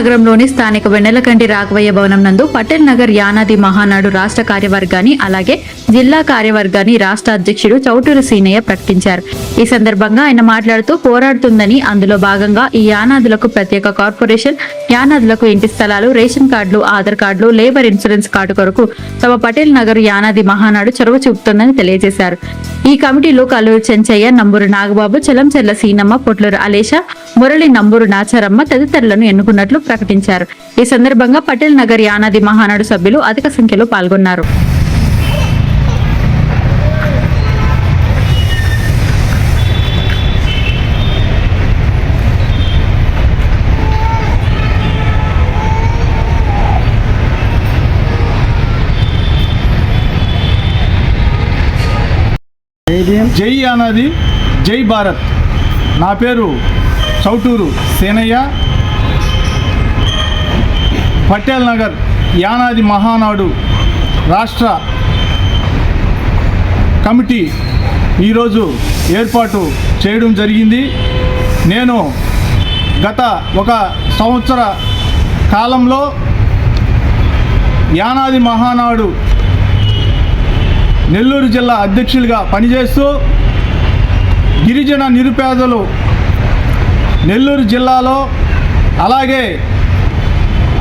నగరంలోని స్థానిక వెన్నెలకంటి రాఘవయ్య భవనం నందు పటేల్ నగర్ యానాది మహానాడు రాష్ట్ర కార్యవర్గాన్ని అలాగే జిల్లా కార్యవర్గాన్ని రాష్ట్ర అధ్యక్షుడు చౌటూరు సీనయ్య ప్రకటించారు. ఈ సందర్భంగా ఆయన మాట్లాడుతూ పోరాడుతుందని అందులో భాగంగా ఈ యానాదులకు ప్రత్యేక కార్పొరేషన్ యానాదులకు ఇంటి స్థలాలు రేషన్ కార్డులు ఆధార్ కార్డులు లేబర్ ఇన్సూరెన్స్ కార్డు కొరకు తమ పటేల్ నగర్ యానాది మహానాడు చొరవ చూపుతుందని తెలియజేశారు. ఈ కమిటీలో కల్లూరు చెంచయ్య నంబూరు నాగబాబు చెలంచెర్ల సీనమ్మ పొట్లూరు అలేష మురళి నంబూరు నాచారమ్మ తదితరులను ఎన్నుకున్నట్లు ప్రకటించారు. ఈ సందర్భంగా పటేల్ నగర్ యానాది మహానాడు సభ్యులు అధిక సంఖ్యలో పాల్గొన్నారు. జై అన్నది జై భారత్. నా పేరు చౌటూరు సేనయ్య. పటేల్ నగర్ యానాది మహానాడు రాష్ట్ర కమిటీ ఈరోజు ఏర్పాటు చేయడం జరిగింది. నేను గత ఒక సంవత్సర కాలంలో యానాది మహానాడు నెల్లూరు జిల్లా అధ్యక్షులుగా పనిచేస్తూ గిరిజన నిరుపేదలు నెల్లూరు జిల్లాలో అలాగే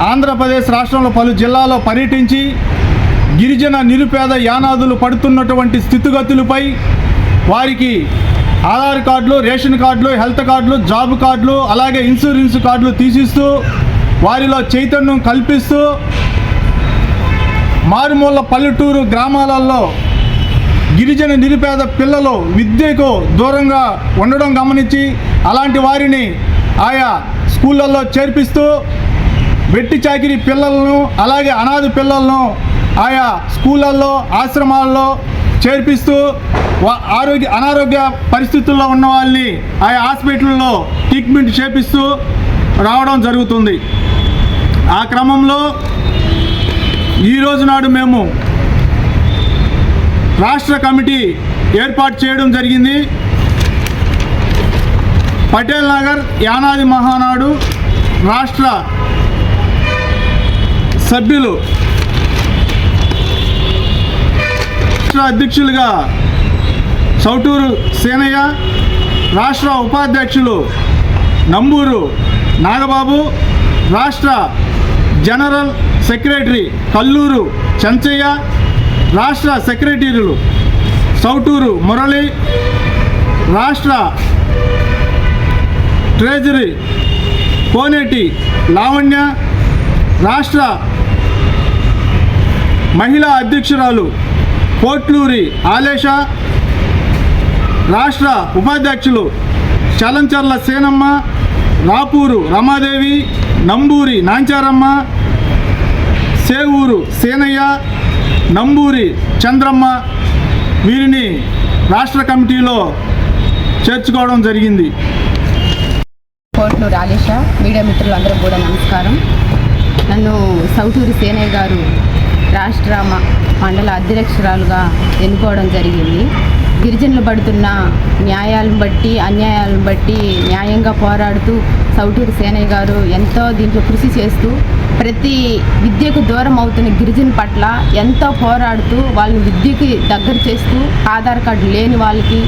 ఆంధ్రప్రదేశ్ రాష్ట్రంలో పలు జిల్లాలో పర్యటించి గిరిజన నిరుపేద యానాదులు పడుతున్నటువంటి స్థితిగతులపై వారికి ఆధార్ కార్డులు రేషన్ కార్డులు హెల్త్ కార్డులు జాబ్ కార్డులు అలాగే ఇన్సూరెన్స్ కార్డులు తీసిస్తూ వారిలో చైతన్యం కల్పిస్తూ మారుమూల పల్లెటూరు గ్రామాలలో గిరిజన నిరుపేద పిల్లలు విద్యకు దూరంగా ఉండడం గమనించి అలాంటి వారిని ఆయా స్కూళ్ళల్లో చేర్పిస్తూ వెట్టి చాకిరి పిల్లలను అలాగే అనాథ పిల్లలను ఆయా స్కూళ్ళల్లో ఆశ్రమాల్లో చేర్పిస్తూ ఆరోగ్య అనారోగ్య పరిస్థితుల్లో ఉన్న వాళ్ళని ఆయా హాస్పిటల్లో ట్రీట్మెంట్ చేపిస్తూ రావడం జరుగుతుంది. ఆ క్రమంలో ఈ రోజు నాడు మేము రాష్ట్ర కమిటీ ఏర్పాటు చేయడం జరిగింది. పటేల్ నగర్ యానాది మహానాడు రాష్ట్ర సభ్యులు రాష్ట్ర అధ్యక్షులుగా చౌటూరు సేనయ్య రాష్ట్ర ఉపాధ్యక్షులు నంబూరు నాగబాబు రాష్ట్ర జనరల్ సెక్రటరీ కల్లూరు చంచయ్య రాష్ట్ర సెక్రటరీలు సౌటూరు మురళి రాష్ట్ర ట్రెజరీ కోనేటి లావణ్య రాష్ట్ర మహిళా అధ్యక్షురాలు కోట్లూరి ఆలేష రాష్ట్ర ఉపాధ్యక్షులు చలంచర్ల సేనమ్మ రాపూరు రమాదేవి నంబూరి నాంచారమ్మ సేవూరు సేనయ్య నంబూరి చంద్రమ్మ వీరిని రాష్ట్ర కమిటీలో చేర్చుకోవడం జరిగింది. కోట్లు రాలేష మీడియా మిత్రులందరూ కూడా నమస్కారం. నన్ను సౌటూరి సేనయ్య గారు రాష్ట్ర మండల అధ్యక్షురాలుగా ఎన్నుకోవడం జరిగింది. గిరిజనులు పడుతున్న న్యాయాలను బట్టి అన్యాయాలను బట్టి న్యాయంగా పోరాడుతూ సౌటూరు సేనయ్య గారు ఎంతో దీంట్లో కృషి చేస్తూ ప్రతి విద్యకు దూరం అవుతున్న గిరిజన పట్ల ఎంతో పోరాడుతూ వాళ్ళని విద్యకి దగ్గర చేస్తూ ఆధార్ కార్డు లేని వాళ్ళకి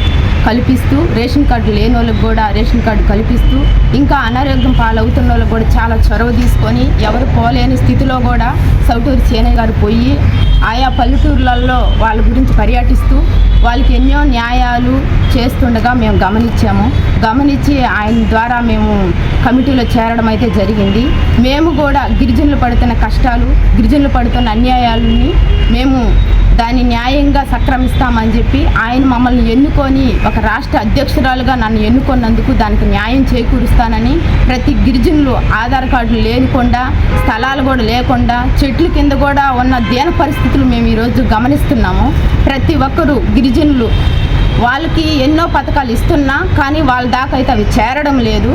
కల్పిస్తూ రేషన్ కార్డు లేని వాళ్ళకి కూడా రేషన్ కార్డు కల్పిస్తూ ఇంకా అనారోగ్యం పాలవుతున్న వాళ్ళకి కూడా చాలా చొరవ తీసుకొని ఎవరు పోలేని స్థితిలో కూడా సౌటూరు చేనయ్య గారు పోయి ఆయా పల్లెటూర్లలో వాళ్ళ గురించి పర్యటిస్తూ వాళ్ళకి ఎన్నో న్యాయాలు చేస్తుండగా మేము గమనించాము. గమనించి ఆయన ద్వారా మేము కమిటీలో చేరడం అయితే జరిగింది. మేము కూడా గిరిజనులు పడుతున్న కష్టాలు గిరిజనులు పడుతున్న అన్యాయాలని మేము దాన్ని న్యాయంగా సక్రమిస్తామని చెప్పి ఆయన మమ్మల్ని ఎన్నుకొని ఒక రాష్ట్ర అధ్యక్షురాలుగా నన్ను ఎన్నుకున్నందుకు దానికి న్యాయం చేకూరుస్తానని ప్రతి గిరిజనులు ఆధార్ కార్డులు లేకుండా స్థలాలు కూడా లేకుండా చెట్ల కింద కూడా ఉన్న దేన పరిస్థితులు మేము ఈరోజు గమనిస్తున్నాము. ప్రతి ఒక్కరూ గిరిజనులు. వాళ్ళకి ఎన్నో పథకాలు ఇస్తున్నా కానీ వాళ్ళ దాకా అయితే అవి చేరడం లేదు.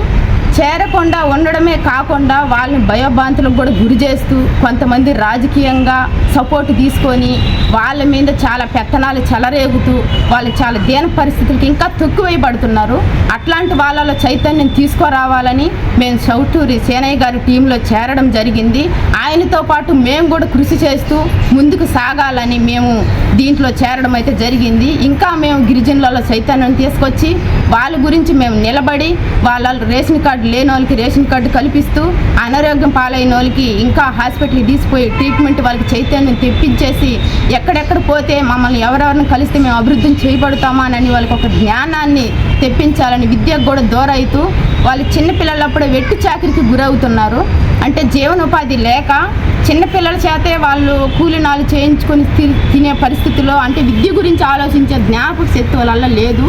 చేరకుండా ఉండడమే కాకుండా వాళ్ళని భయభ్రాంతులకు కూడా గురి చేస్తూ కొంతమంది రాజకీయంగా సపోర్ట్ తీసుకొని వాళ్ళ మీద చాలా పెత్తనాలు చెలరేగుతూ వాళ్ళు చాలా దీన పరిస్థితులకి ఇంకా తొక్కువేయబడుతున్నారు. అట్లాంటి వాళ్ళలో చైతన్యం తీసుకురావాలని మేము చౌటూరి సేనయ్య గారి టీంలో చేరడం జరిగింది. ఆయనతో పాటు మేము కూడా కృషి చేస్తూ ముందుకు సాగాలని మేము దీంట్లో చేరడం అయితే జరిగింది. ఇంకా మేము గిరిజనులలో చైతన్యం తీసుకొచ్చి వాళ్ళ గురించి మేము నిలబడి వాళ్ళ రేషన్ కార్డు లేని వాళ్ళకి రేషన్ కార్డు కల్పిస్తూ అనారోగ్యం పాలైన వాళ్ళకి ఇంకా హాస్పిటల్కి తీసిపోయి ట్రీట్మెంట్ వాళ్ళకి చైతన్యం తెప్పించేసి ఎక్కడెక్కడ పోతే మమ్మల్ని ఎవరెవరిని కలిస్తే మేము అభివృద్ధి చేయబడతామా అని వాళ్ళకి ఒక జ్ఞానాన్ని తెప్పించాలని విద్యకు కూడా దూరవుతూ వాళ్ళు చిన్నపిల్లలప్పుడే వెట్టి చాకరికి గురవుతున్నారు. అంటే జీవనోపాధి లేక చిన్నపిల్లల చేతే వాళ్ళు కూలినాలు చేయించుకొని తి- తినే పరిస్థితిలో అంటే విద్య గురించి ఆలోచించే జ్ఞాపక శక్తి వాళ్ళ లేదు.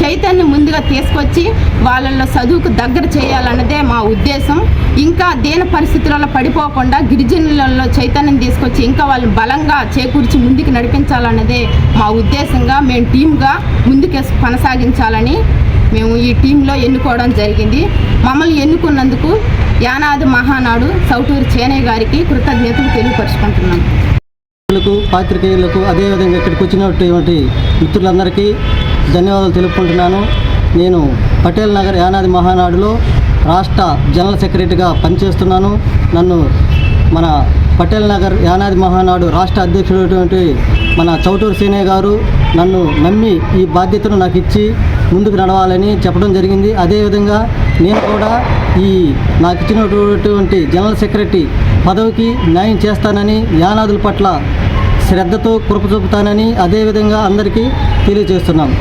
చైతన్యం ముందుగా తీసుకొచ్చి వాళ్ళల్లో చదువుకు దగ్గర చేయాలన్నదే మా ఉద్దేశం. ఇంకా దేని పరిస్థితులలో పడిపోకుండా గిరిజనులలో చైతన్యం తీసుకొచ్చి ఇంకా వాళ్ళు బలంగా చేకూర్చి ముందుకు నడిపించాలన్నదే మా ఉద్దేశంగా మేము టీమ్గా ముందుకు కొనసాగించాలని మేము ఈ టీంలో ఎన్నుకోవడం జరిగింది. మమ్మల్ని ఎన్నుకున్నందుకు యానాది మహానాడు సౌటూరు చేనయ్య గారికి కృతజ్ఞతలు తెలియపరుచుకుంటున్నాను పాత్రికేయులకు అదేవిధంగా ఇక్కడికి వచ్చినటువంటి మిత్రులందరికీ ధన్యవాదాలు తెలుపుకుంటున్నాను. నేను పటేల్ నగర్ యానాది మహానాడులో రాష్ట్ర జనరల్ సెక్రటరీగా పనిచేస్తున్నాను. నన్ను మన పటేల్ నగర్ యానాది మహానాడు రాష్ట్ర అధ్యక్షుడైనటువంటి మన చౌటూరు సీనయ్య గారు నన్ను నమ్మి ఈ బాధ్యతను నాకు ఇచ్చి ముందుకు నడవాలని చెప్పడం జరిగింది. అదేవిధంగా నేను కూడా ఈ నాకు ఇచ్చినటువంటి జనరల్ సెక్రటరీ పదవికి న్యాయం చేస్తానని యానాదుల పట్ల శ్రద్ధతో కృప చూపుతానని అదేవిధంగా అందరికీ తెలియజేస్తున్నాం.